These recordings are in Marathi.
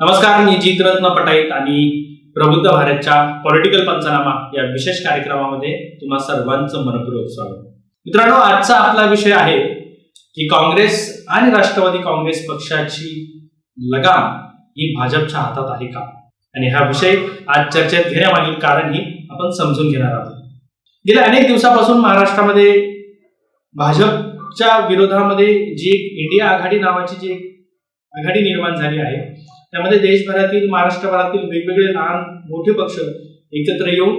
नमस्कार मी जीतरत्न पटाईत आणि प्रबुद्ध भारतच्या पॉलिटिकल पंचनामा या विशेष कार्यक्रमामध्ये तुम्हा सर्वांचं मनपूर्वक स्वागत. मित्रांनो आजचा आपला विषय आहे की काँग्रेस आणि राष्ट्रवादी काँग्रेस पक्षाची लगाम ही भाजपच्या हातात आहे का? आणि हा विषय आज चर्चेत घेण्यामागील कारणही आपण समजून घेणार आहोत. गेल्या अनेक दिवसापासून महाराष्ट्रामध्ये भाजपच्या विरोधामध्ये जी एक इंडिया आघाडी नावाची जी एक आघाडी निर्माण झाली आहे त्यामध्ये देशभरातील महाराष्ट्रभरातील वेगवेगळे लहान मोठे पक्ष एकत्र येऊन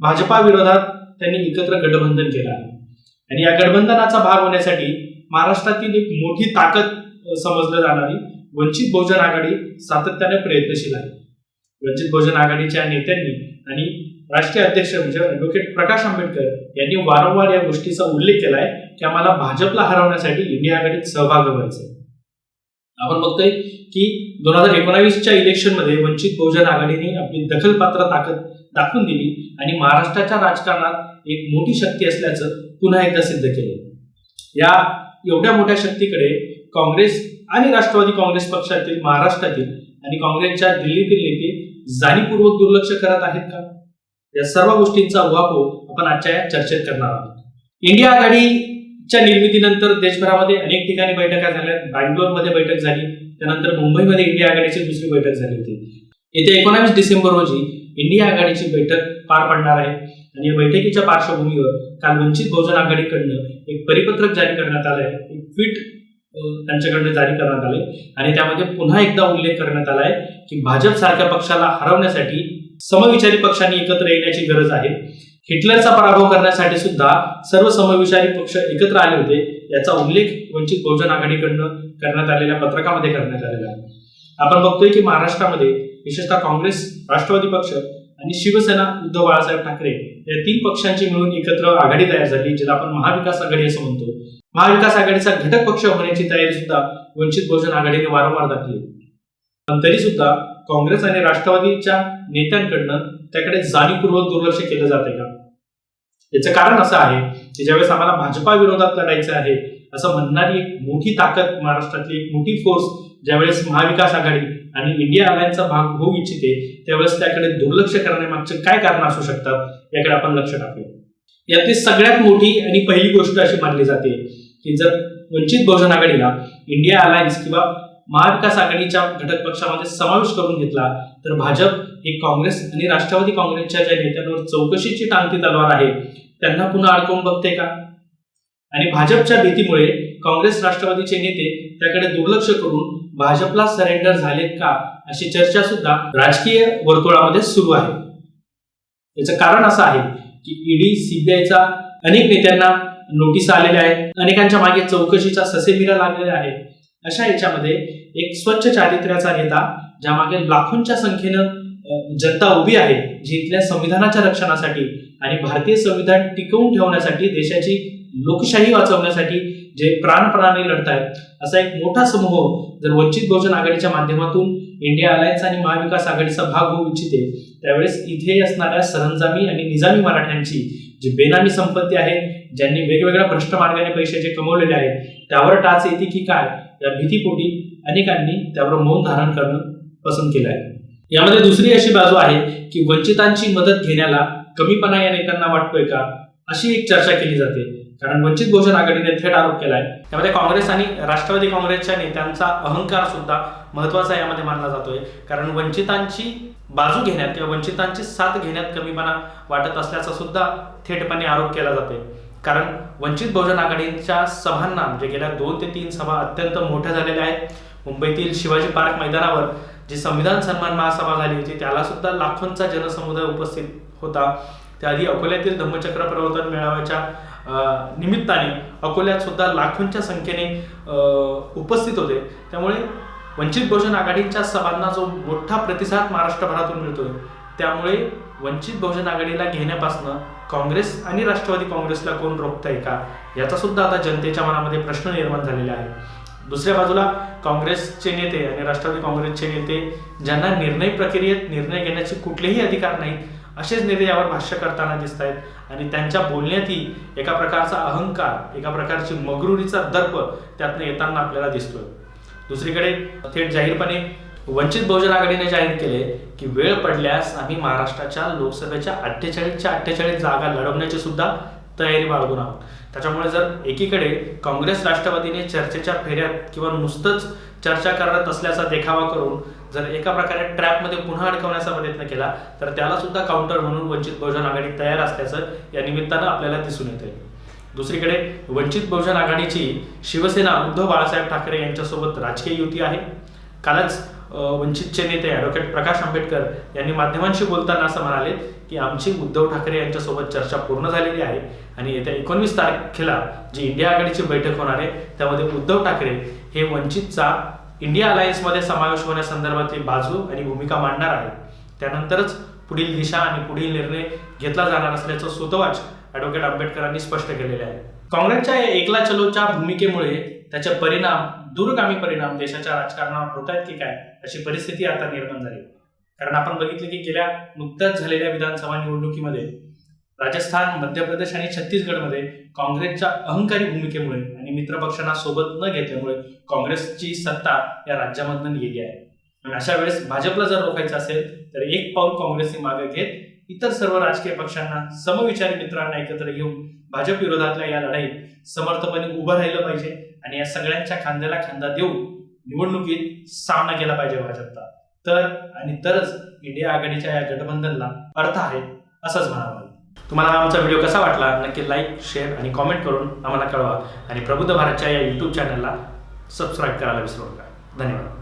भाजपा विरोधात त्यांनी एकत्र गठबंधन केलं आहे आणि या गठबंधनाचा भाग होण्यासाठी महाराष्ट्रातील एक मोठी ताकद समजलं जाणारी वंचित बहुजन आघाडी सातत्याने प्रयत्नशील आहे वंचित बहुजन आघाडीच्या नेत्यांनी आणि राष्ट्रीय अध्यक्ष म्हणजे ॲडव्होकेट प्रकाश आंबेडकर यांनी वारंवार या गोष्टीचा उल्लेख केला आहे की आम्हाला भाजपला हरवण्यासाठी इंडिया आघाडीत सहभाग व्हायचा आहे. आपण बघतोय की दोन हजार एकोणावीसच्या इलेक्शनमध्ये वंचित बहुजन आघाडीने आपली दखलपात्र ताकद दाखवून दिली आणि महाराष्ट्राच्या राजकारणात एक मोठी शक्ती असल्याचं पुन्हा एकदा सिद्ध केलं. या एवढ्या मोठ्या शक्तीकडे काँग्रेस आणि राष्ट्रवादी काँग्रेस पक्षातील महाराष्ट्रातील आणि काँग्रेसच्या दिल्लीतील नेते जाणीवपूर्वक दुर्लक्ष करत आहेत का? या सर्व गोष्टींचा उहापोह आपण आजच्या या चर्चेत करणार आहोत. इंडिया आघाडी च्या निर्मितीनंतर देशभरामध्ये अनेक ठिकाणी बैठका झाल्या. बँगलोरमध्ये बैठक झाली. त्यानंतर मुंबईमध्ये इंडिया आघाडीची दुसरी बैठक झाली होती. येत्या एकोणावीस डिसेंबर रोजी इंडिया आघाडीची बैठक पार पडणार आहे. आणि या बैठकीच्या पार्श्वभूमीवर काल वंचित बहुजन आघाडीकडनं एक परिपत्रक जारी करण्यात आलं आहे एक ट्विट त्यांच्याकडनं जारी करण्यात आले आणि त्यामध्ये पुन्हा एकदा उल्लेख करण्यात आला आहे की भाजप सारख्या पक्षाला हरवण्यासाठी समविचारी पक्षांनी एकत्र येण्याची गरज आहे. हिटलरचा पराभव करण्यासाठी सुद्धा सर्व समविचारी पक्ष एकत्र आले होते. याचा उल्लेख वंचित बहुजन आघाडीकडनं करण्यात आलेल्या पत्रकामध्ये करण्यात आलेला आहे. आपण बघतोय की महाराष्ट्रामध्ये विशेषतः काँग्रेस राष्ट्रवादी पक्ष आणि शिवसेना उद्धव बाळासाहेब ठाकरे या तीन पक्षांची मिळून एकत्र आघाडी तयार झाली ज्याला आपण महाविकास आघाडी असं म्हणतो. महाविकास आघाडीचा घटक पक्ष होण्याची तयारी सुद्धा वंचित बहुजन आघाडीने वारंवार दाखली पण तरी सुद्धा काँग्रेस आणि राष्ट्रवादीच्या नेत्यांकडनं त्याकडे जाणीवपूर्वक दुर्लक्ष केलं जाते का? याचं कारण असं आहे की ज्यावेळेस आम्हाला भाजपा विरोधात लढायचं आहे असं म्हणणारी एक मोठी ताकद महाराष्ट्रातली एक मोठी फोर्स ज्यावेळेस महाविकास आघाडी आणि इंडिया अलायन्सचा भाग होऊ इच्छिते त्यावेळेस त्याकडे दुर्लक्ष करण्यामागचे काय कारण असू शकतात याकडे आपण लक्ष टाकूया. यातली सगळ्यात मोठी आणि पहिली गोष्ट अशी मानली जाते की जर वंचित बहुजन आघाडीला इंडिया अलायन्स किंवा महाविकास आघाडीच्या घटक पक्षामध्ये समावेश करून घेतला तर भाजप हे काँग्रेस आणि राष्ट्रवादी काँग्रेसच्या ज्या नेत्यांवर चौकशीची टांगती तलवार आहे त्यांना पुन्हा अडकवून बघते का? आणि भाजपच्या भीतीमुळे काँग्रेस राष्ट्रवादीचे नेते त्याकडे दुर्लक्ष करून भाजपला सरेंडर झालेत का अशी चर्चा सुद्धा राजकीय वर्तुळामध्ये सुरू आहे. याचं कारण असं आहे की ईडी सीबीआयचा अनेक नेत्यांना नोटीस आलेल्या आहेत अनेकांच्या मागे चौकशीचा ससेमिरा लागलेला आहे. अशा याच्यामध्ये एक स्वच्छ चारित्र्याचा नेता ज्यामागे लाखोंच्या संख्येनं जनता उभी आहे जी इथल्या संविधानाच्या रक्षणासाठी आणि भारतीय संविधान टिकवून ठेवण्यासाठी देशाची लोकशाही वाचवण्यासाठी जे प्राणपणाने लढतायत असा एक मोठा समूह जर वंचित बहुजन आघाडीच्या माध्यमातून इंडिया अलायन्स आणि महाविकास आघाडीचा भाग होऊ इच्छिते त्यावेळेस इथे असणाऱ्या सरंजामी आणि निजामी मराठ्यांची जी बेनामी संपत्ती आहे ज्यांनी वेगवेगळ्या भ्रष्ट मार्गाने पैसे जे कमवलेले आहेत त्यावर टाच येते की काय? या भीतीपोटी अनेकांनी त्यावर मौन धारण करणं पसंत केलं आहे. यामध्ये दुसरी अशी बाजू आहे की वंचितांची मदत घेण्याला कमीपणा या नेत्यांना वाटतोय का अशी एक चर्चा केली जाते. कारण वंचित बहुजन आघाडीने थेट आरोप केलाय. त्यामध्ये काँग्रेस आणि राष्ट्रवादी काँग्रेसच्या नेत्यांचा अहंकार सुद्धा महत्त्वाचा यामध्ये मानला जातोय. कारण वंचितांची बाजू घेण्यात किंवा वंचितांची साथ घेण्यात कमीपणा वाटत असल्याचा सुद्धा थेटपणे आरोप केला जातोय. कारण वंचित बहुजन आघाडीच्या सभांना म्हणजे गेल्या दोन ते तीन सभा अत्यंत मोठ्या झालेल्या आहेत. मुंबईतील शिवाजी पार्क मैदानावर जी संविधान सन्मान महासभा झाली होती त्याला सुद्धा लाखोंचा जनसमुदाय उपस्थित होता. त्याआधी अकोल्यातील धम्मचक्र प्रवर्तन मेळाव्याच्या निमित्ताने अकोल्यात सुद्धा लाखोंच्या संख्येने उपस्थित होते. त्यामुळे वंचित बहुजन आघाडीच्या सभांना जो मोठा प्रतिसाद महाराष्ट्रभरातून मिळतोय त्यामुळे वंचित बहुजन आघाडीला घेण्यापासनं काँग्रेस आणि राष्ट्रवादी काँग्रेसला कोण रोखतंय का? याचा सुद्धा आता जनतेच्या मनामध्ये प्रश्न निर्माण झालेला आहे दुसऱ्या बाजूला काँग्रेसचे नेते आणि राष्ट्रवादी काँग्रेसचे नेते ज्यांना निर्णय प्रक्रियेत निर्णय घेण्याचे कुठलेही अधिकार नाहीत असेच नेते यावर भाष्य करताना दिसत आहेत आणि त्यांच्या बोलण्यातही एका प्रकारचा अहंकार एका प्रकारची मगरुरीचा दर्प त्यातनं येताना आपल्याला दिसतोय. दुसरीकडे थेट जाहीरपणे वंचित बहुजन आघाडीने जाहीर केले की वेळ पडल्यास आम्ही महाराष्ट्राच्या लोकसभेच्या अठ्ठेचाळीसच्या अठ्ठेचाळीस जागा लढवण्याची सुद्धा तयारी बाळगून आहोत. त्याच्यामुळे जर एकीकडे काँग्रेस राष्ट्रवादीने चर्चेच्या फेऱ्यात किंवा नुसतंच चर्चा करत असल्याचा देखावा करून जर एका प्रकारे ट्रॅपमध्ये पुन्हा अडकवण्याचा प्रयत्न केला तर त्याला सुद्धा काउंटर म्हणून वंचित बहुजन आघाडी तयार असल्याचं या निमित्तानं आपल्याला दिसून येते दुसरीकडे वंचित बहुजन आघाडीची शिवसेना उद्धव बाळासाहेब ठाकरे यांच्यासोबत राजकीय युती आहे. कालच वंचितचे नेते ॲडव्होकेट प्रकाश आंबेडकर यांनी माध्यमांशी बोलताना असं म्हणाले की आमची उद्धव ठाकरे यांच्यासोबत चर्चा पूर्ण झालेली आहे आणि येत्या एकोणवीस तारखेला जी इंडिया आघाडीची बैठक होणार आहे त्यामध्ये उद्धव ठाकरे हे वंचितचा इंडिया अलायन्समध्ये समावेश होण्यासंदर्भातली बाजू आणि भूमिका मांडणार आहे त्यानंतरच पुढील दिशा आणि पुढील निर्णय घेतला जाणार असल्याचं सुतवाच ॲडव्होकेट आंबेडकरांनी स्पष्ट केलेले आहे. काँग्रेसच्या या एकला चलोच्या भूमिकेमुळे त्याचे परिणाम दूरगामी परिणाम देशाच्या राजकारणावर होत आहेत की काय अशी परिस्थिती आता निर्माण झाली. कारण आपण बघितलं की गेल्या नुकत्याच झालेल्या विधानसभा निवडणुकीमध्ये राजस्थान मध्य प्रदेश आणि छत्तीसगडमध्ये काँग्रेसच्या अहंकारी भूमिकेमुळे आणि मित्रपक्षांना सोबत न घेतल्यामुळे काँग्रेसची सत्ता या राज्यामधून गेली आहे. आणि अशा वेळेस भाजपला जर रोखायचं असेल तर एक पाऊल काँग्रेसने मागे घेत इतर सर्व राजकीय पक्षांना समविचारी मित्रांना एकत्र घेऊन भाजप विरोधातल्या या लढाईत समर्थपणे उभं राहिलं पाहिजे आणि या सगळ्यांच्या खांद्याला खांदा देऊन निवडणुकीत सामना केला पाहिजे भाजपचा. तर आणि तरच इंडिया आघाडीच्या या गठबंधनला अर्थ आहे असंच म्हणावं तुम्हाला हा आमचा व्हिडिओ कसा वाटला? नक्की लाईक शेअर आणि कॉमेंट करून आम्हाला कळवा. आणि प्रबुद्ध भारतच्या या यूट्यूब चॅनलला सबस्क्राईब करायला विसरू नका. धन्यवाद.